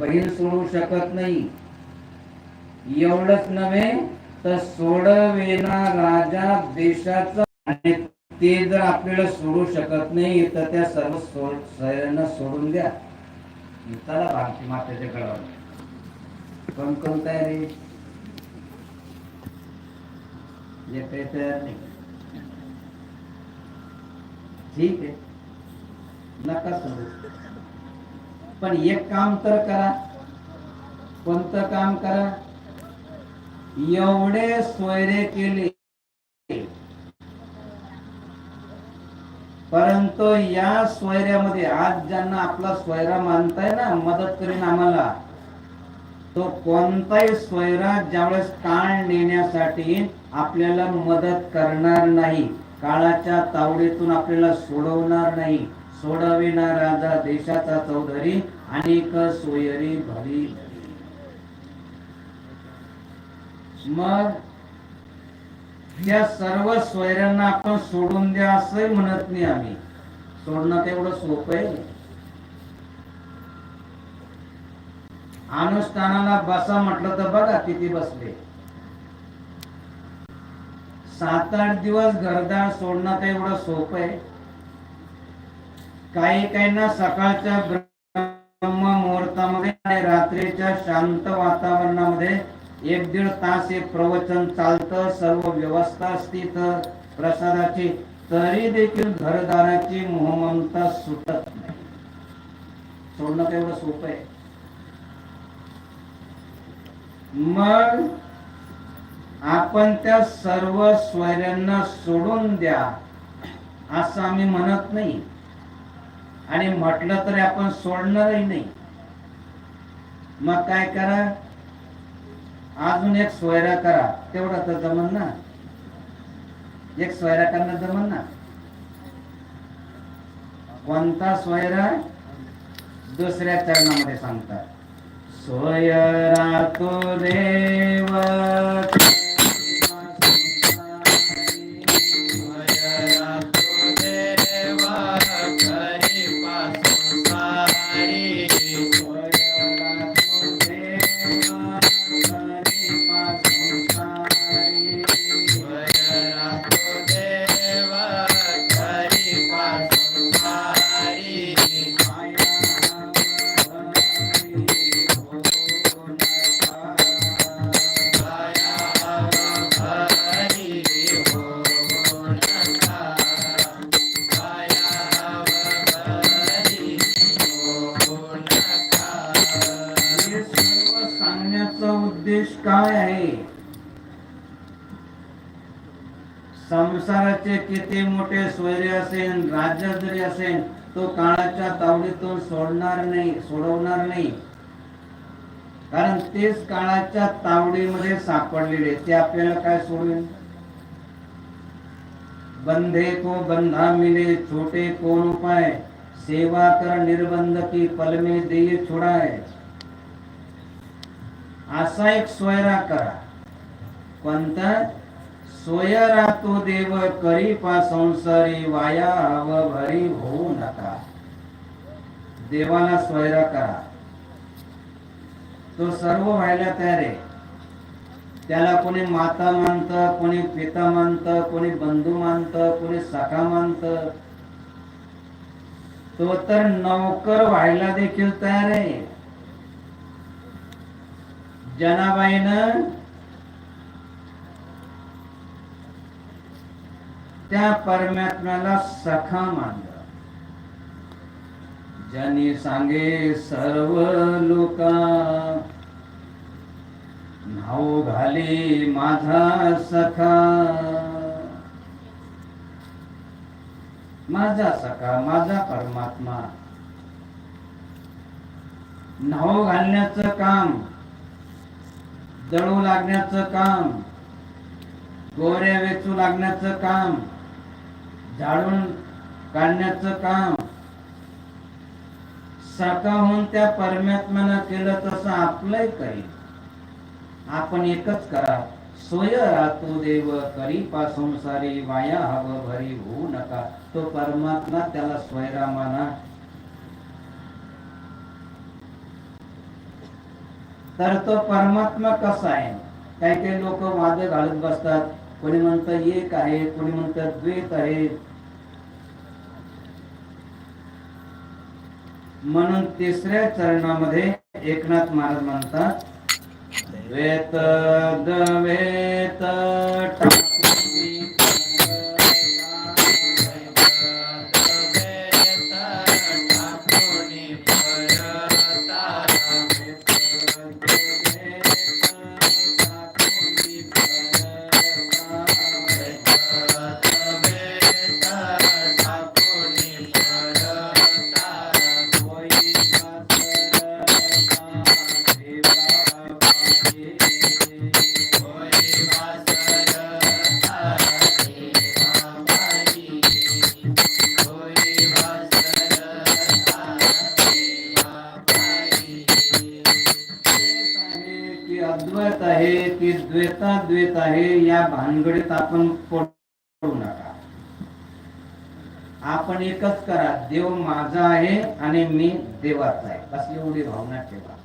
बहीण सोडू शकत नाही. एवढंच नव्हे तर सोडवेना राजा देशाचा आणि ते जर आपल्याला सोडू शकत नाही तर त्या सर्व सोड सोडून द्या. चला भारती मातेच्या गडावर. कोण कोण तयार आहे? जे काही तयार नाही. ठीक आहे. नका सोडू. पण एक काम तर करा. कोणतं काम करा? एवढे सोयरे केले. परंतु या सोयऱ्यामध्ये आज ज्यांना आपला सोयरा मानताय ना मदत करीन आम्हाला तो कोणताही सोयरा ज्यावेळेस काळ नेण्यासाठी आपल्याला मदत करणार नाही काळाच्या तावडीतून आपल्याला सोडवणार नाही. सोडविना राजा देशाचा चौधरी अनेक सोयरी भरी मग त्या सर्व सोयऱ्यांना आपण सोडून द्या असं म्हणत नाही आम्ही. सोडणं तेवढं सोपं आहे. अनुष्ठानाला बसा म्हटलं तर बघा किती बसले. सात आठ दिवस घरदार सोडणं तेवढं सोपं आहे. काही काहींना सकाळच्या ब्रह्म मुहूर्तामध्ये आणि रात्रीच्या शांत वातावरणामध्ये एक दीड तास हे प्रवचन चालतं सर्व व्यवस्था असती तर प्रसादाची. तरी देखील घरदाराची मोहममता सुटत नाही. सोडणं तेवढं सोपं आहे. मग आपण त्या सर्व स्वैर्यांना सोडून द्या असं आम्ही म्हणत नाही. आणि म्हटलं तरी आपण सोडणारही नाही. मग काय करा? अजून एक सोयरा करा. तेवढा तर जमन ना. एक सोयरा करणं जमन ना. कोणता सोयरा? दुसऱ्या चरणामध्ये सांगतात. सोयरा तो देव संसाराचे किती मोठे स्वैर्य असेल राज्य जरी असेल तो काळाच्या तावडीतून सोडणार नाही सोडवणार नाही. कारण तेच काळाच्या तावडीमध्ये सापडलेले ते आपल्याला काय सोडवेल? बंधे को बंधा मिले छोटे कोण उपाय? सेवा कर निर्बंध की पलमे देय छुड़ाए. असा एक सोयरा करा. कोणता? सोय राहतो देव करी पा संसारी वाया व भरी होऊ नका. देवाला सोयरा करा. तो सर्व व्हायला तयार आहे. त्याला कोणी माता मानत कोणी पिता मानत कोणी बंधू मानत कोणी सखा मानत. तो तर नौकर व्हायला देखील तयार आहे. जनाबाईनं त्या परमात्म्याला सखा मानलं. ज्यांनी सांगे सर्व लोका नाव घाले माझा सखा. माझा सखा माझा परमात्मा. नाव घालण्याचं काम जळू लागण्याचं काम गोऱ्या वेचू लागण्याचं काम झाडून काढण्याचं काम. सकाहून त्या परमात्म्यानं केलं तसं आपलंही करी आपण एकच करा. सोय राहतो देव करी पासून सारी वाया हव भरी होऊ नका. तो परमात्मा त्याला स्वयरा माना तर तो परमात्मा कसा आहे? काही काही लोक वाद घालत बसतात. कोणी म्हणतं एक आहे कोणी म्हणतं द्वेत आहे. म्हणून तिसऱ्या चरणामध्ये एकनाथ महाराज म्हणतात वेत दवे की द्वैताद्वैत आहे या भानगडीत आपण पडू नका. आपण एकच करा देव माझा आहे आणि मी देवाचा आहे. बस एवढी भावना ठेवा.